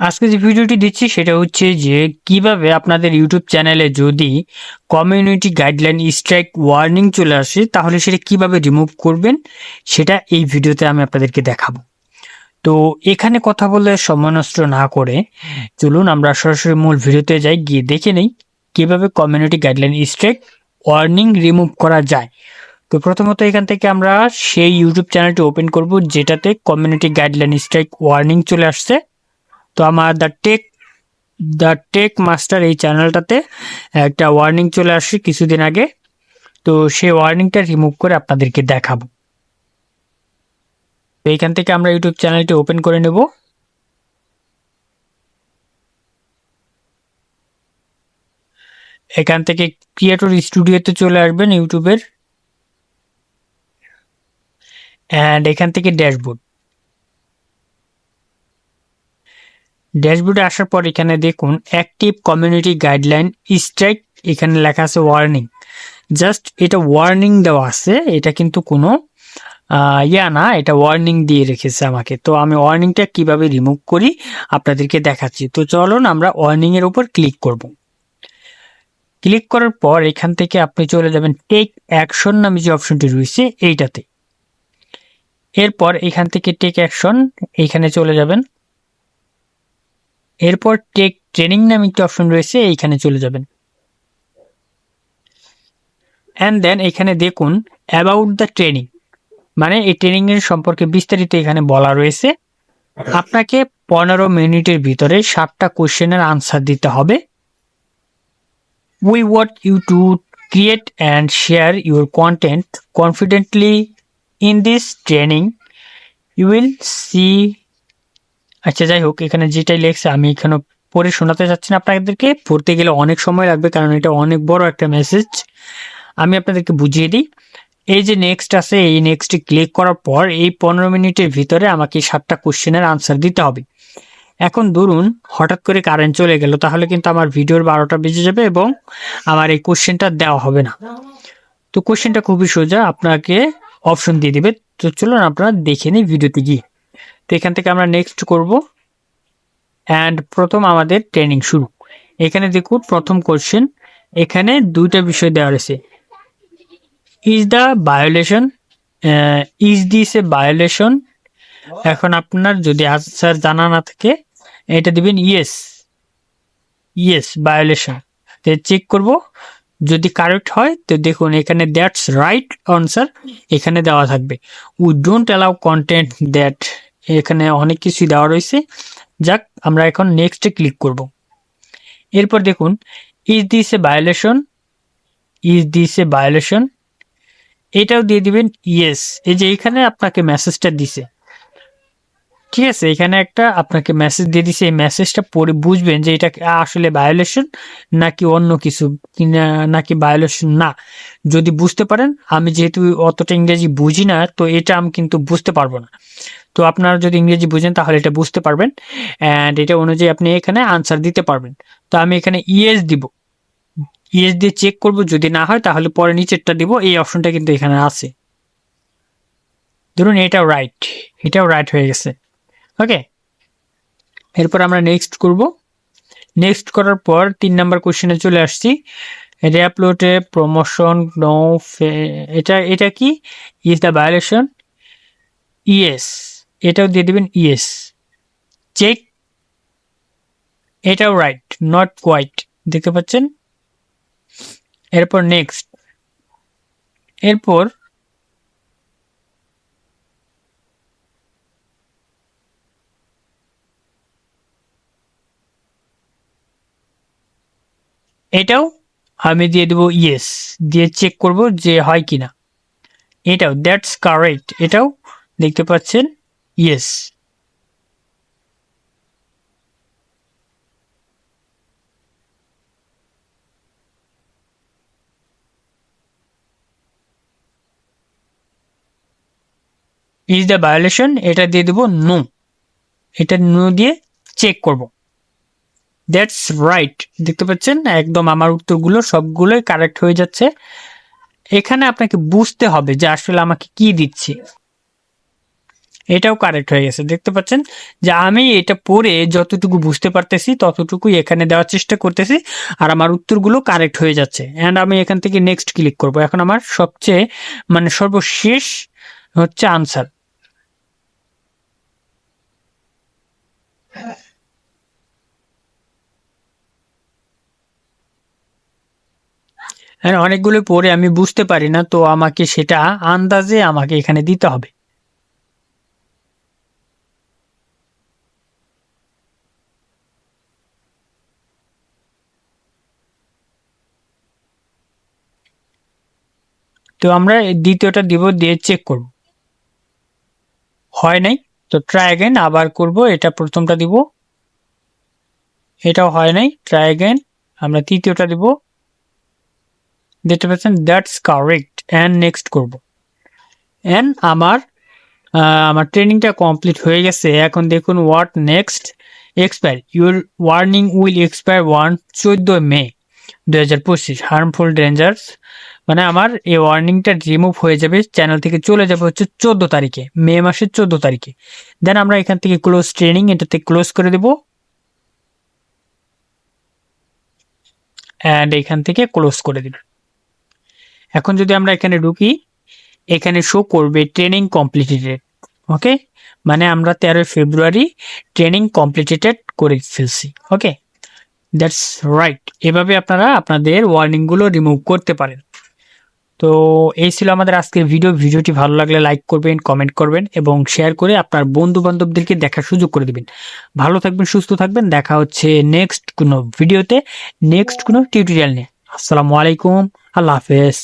আজকে যে ভিডিওটি দিচ্ছি সেটা হচ্ছে যে কীভাবে আপনাদের ইউটিউব চ্যানেলে যদি কমিউনিটি গাইডলাইন স্ট্রাইক ওয়ার্নিং চলে আসে, তাহলে সেটা কীভাবে রিমুভ করবেন, সেটা এই ভিডিওতে আমি আপনাদেরকে দেখাবো। তো এখানে কথা বলে সময় নষ্ট না করে চলুন আমরা সরাসরি মূল ভিডিওতে যাই, গিয়ে দেখে নেই কীভাবে community guideline strike warning remove করা যায়। তো প্রথমত এখান থেকে আমরা সেই ইউটিউব চ্যানেলটি ওপেন করব, যেটাতে কমিউনিটি গাইডলাইন স্ট্রাইক ওয়ার্নিং চলে আসছে। তো আমার the tech the tech master এই চ্যানেলটাতে একটা ওয়ার্নিং চলে আসছে কিছুদিন আগে। তো সেই ওয়ার্নিংটা রিমুভ করে আপনাদেরকে দেখাবো। তো এইখান থেকে আমরা ইউটিউব চ্যানেলটি ওপেন করে নেব। এখান থেকে ক্রিয়েটর স্টুডিওতে চলে আসবেন ইউটিউবের অ্যান্ড এখান থেকে ড্যাশবোর্ড ড্যাশবোর্ডে আসার পর এখানে দেখুন অ্যাক্টিভ কমিউনিটি গাইডলাইন স্ট্রাইক এখানে লেখা আছে ওয়ার্নিং জাস্ট এটা ওয়ার্নিং দেওয়া আছে, এটা কিন্তু কোনো ইয়া না, এটা ওয়ার্নিং দিয়ে রেখেছে আমাকে। তো আমি ওয়ার্নিংটা কীভাবে রিমুভ করি আপনাদেরকে দেখাচ্ছি। তো চলুন আমরা ওয়ার্নিং এর উপর ক্লিক করব। ক্লিক করার পর এখান থেকে আপনি চলে যাবেন টেক অ্যাকশন নামে যে অপশনটি রয়েছে, এইটাতে। এরপর এখান থেকে টেক অ্যাকশন এইখানে চলে যাবেন। এরপর টেক ট্রেনিং নামে একটি অপশন রয়েছে, এইখানে চলে যাবেন। অ্যান্ড দেন এখানে দেখুন অ্যাবাউট দ্য ট্রেনিং মানে এই ট্রেনিং এর সম্পর্কে বিস্তারিত এখানে বলা রয়েছে। আপনাকে পনেরো মিনিটের ভিতরে সাতটা কোশ্চেনের আনসার দিতে হবে। We want you to create and share your content confidently in this training you will see আচ্ছা যাই হোক, এখানে যেটাই লেখছে, আমি এখানে পড়ে শোনাতে চাচ্ছি না আপনাদেরকে। পড়তে গেলে অনেক সময় লাগবে, কারণ এটা অনেক বড় একটা মেসেজ আমি আপনাদেরকে বুঝিয়ে দিই। এই যে নেক্সট আছে, এই নেক্সটে ক্লিক করার পর এই পনেরো মিনিটের ভিতরে আমাকে সাতটা কোশ্চেনের আনসার দিতে হবে। এখন ধরুন, হঠাৎ করে কারেন্ট চলে গেল, তাহলে কিন্তু আমার ভিডিওর বারোটা বেজে যাবে এবং আমার এই কোশ্চেনটা দেওয়া হবে না। তো কোশ্চেনটা খুবই সোজা, আপনাকে অপশন দিয়ে দিবে। তো চলুন, আপনারা দেখে নিই ভিডিওতে গিয়ে। তো এখান থেকে আমরা নেক্সট করব। অ্যান্ড প্রথম আমাদের ট্রেনিং শুরু। এখানে দেখুন প্রথম কোশ্চেন এখানে দুইটা বিষয় দেওয়া রয়েছে। Is the violation is this a violation এখন আপনার যদি আনসার জানা না থাকে, এটা দিবেন ইয়েস ইয়েস ভায়োলেশন তো চেক করব। যদি কারেক্ট হয়, তো দেখুন এখানে দ্যাটস রাইট আনসার এখানে দেওয়া থাকবে। We don't allow content that এখানে অনেক কিছুই দেওয়া রয়েছে। যাক, আমরা এখন নেক্সটে ক্লিক করব। এরপর দেখুন is this a violation is this a violation এটাও দিয়ে দিবেন ইয়েস এই যে এখানে আপনাকে মেসেজটা দিছে। ঠিক আছে, এখানে একটা আপনাকে মেসেজ দিয়ে দিছে। এই মেসেজটা পড়ে বুঝবেন যে এটা আসলে ভায়োলেশন নাকি অন্য কিছু নাকি ভায়োলেশন না। যদি বুঝতে পারেন, আমি যেহেতু অতটা ইংরেজি বুঝি না, তো এটা আমি কিন্তু বুঝতে পারব না। তো আপনারা যদি ইংরেজি বুঝেন, তাহলে এটা বুঝতে পারবেন। অ্যান্ড এটা অনুযায়ী আপনি এখানে আনসার দিতে পারবেন। তো আমি এখানে ইএস দিব। ইএস দিয়ে চেক করব। যদি না হয়, তাহলে পরে নিচেরটা দিব। এই অপশনটা কিন্তু এখানে আছে। ধরুন এটাও রাইট এটাও রাইট হয়ে গেছে। ওকে এরপর আমরা নেক্সট করব। নেক্সট করার পর তিন নাম্বার কোশ্চেনে চলে আসছি। রেপলোটে প্রমোশন নো এটা এটা কি? ইজ দ্য ভায়োলেশন ইয়েস এটাও দিয়ে দেবেন ইয়েস চেক এটাও রাইট নট কোয়াইট দেখতে পাচ্ছেন? এরপর নেক্সট এরপর এটাও আমি দিয়ে দেবো ইয়েস দিয়ে চেক করব যে হয় কিনা। এটাও দ্যাটস কারেক্ট এটাও দেখতে পাচ্ছেন? ইয়েস ইজ দ্য ভায়োলেশন এটা দিয়ে দেবো নো এটা নো দিয়ে চেক করব। দ্যাটস রাইট দেখতে পাচ্ছেন? একদম আমার উত্তরগুলো সবগুলোই কারেক্ট হয়ে যাচ্ছে। এখানে আপনাকে বুঝতে হবে যে আসলে আমাকে কি দিচ্ছে। এটাও কারেক্ট হয়ে গেছে। দেখতে পাচ্ছেন যে আমি এটা পড়ে যতটুকু বুঝতে পারতেছি, ততটুকুই এখানে দেওয়ার চেষ্টা করতেছি আর আমার উত্তরগুলো কারেক্ট হয়ে যাচ্ছে। অ্যান্ড আমি এখান থেকে নেক্সট ক্লিক করব। এখন আমার সবচেয়ে মানে সর্বশেষ হচ্ছে আনসার অনেকগুলো পড়ে আমি বুঝতে পারি না, তো আমাকে সেটা আন্দাজে আমাকে এখানে দিতে হবে। তো আমরা দ্বিতীয়টা দিব দিয়ে চেক করব। হয় নাই? তো ট্রাই অ্যাগেন আবার করব, এটা প্রথমটা দিব। এটাও হয় নাই ট্রাই অ্যাগেন আমরা তৃতীয়টা দিব। দেখতে পাচ্ছেন দ্যাটস কারেক্ট অ্যান্ড নেক্সট করব। অ্যান্ড আমার আমার ট্রেনিংটা কমপ্লিট হয়ে গেছে। এখন দেখুন what next expire your warning will expire one চোদ্দ মে। দু হাজার পঁচিশ হার্মফুল ডেঞ্জার্স মানে আমার এই ওয়ার্নিংটা রিমুভ হয়ে যাবে চ্যানেল থেকে চলে যাবে হচ্ছে চোদ্দ তারিখে, মে মাসের চোদ্দ তারিখে। দেন আমরা এখান থেকে ক্লোজ ট্রেনিং এটাতে ক্লোজ করে দেব। অ্যান্ড এখান থেকে ক্লোজ করে দিবেন এখন যদি আমরা এখানে ঢুকি, এখানে শো করবে ট্রেনিং কমপ্লিটেড ওকে মানে আমরা তেরোই ফেব্রুয়ারি ট্রেনিং কমপ্লিটেড করে ফেলছি। ওকে দ্যাটস রাইট এভাবে আপনারা আপনাদের ওয়ার্নিংগুলো রিমুভ করতে পারেন। তো এই ছিল আমাদের আজকের ভিডিও ভিডিওটি ভালো লাগলে লাইক করবেন কমেন্ট করবেন এবং শেয়ার করে আপনার বন্ধু বান্ধবদেরকে দেখার সুযোগ করে দেবেন। ভালো থাকবেন, সুস্থ থাকবেন। দেখা হচ্ছে নেক্সট কোনো ভিডিওতে নেক্সট কোনো টিউটোরিয়াল নিয়ে। আসসালামু আলাইকুম আল্লাহ হাফেজ।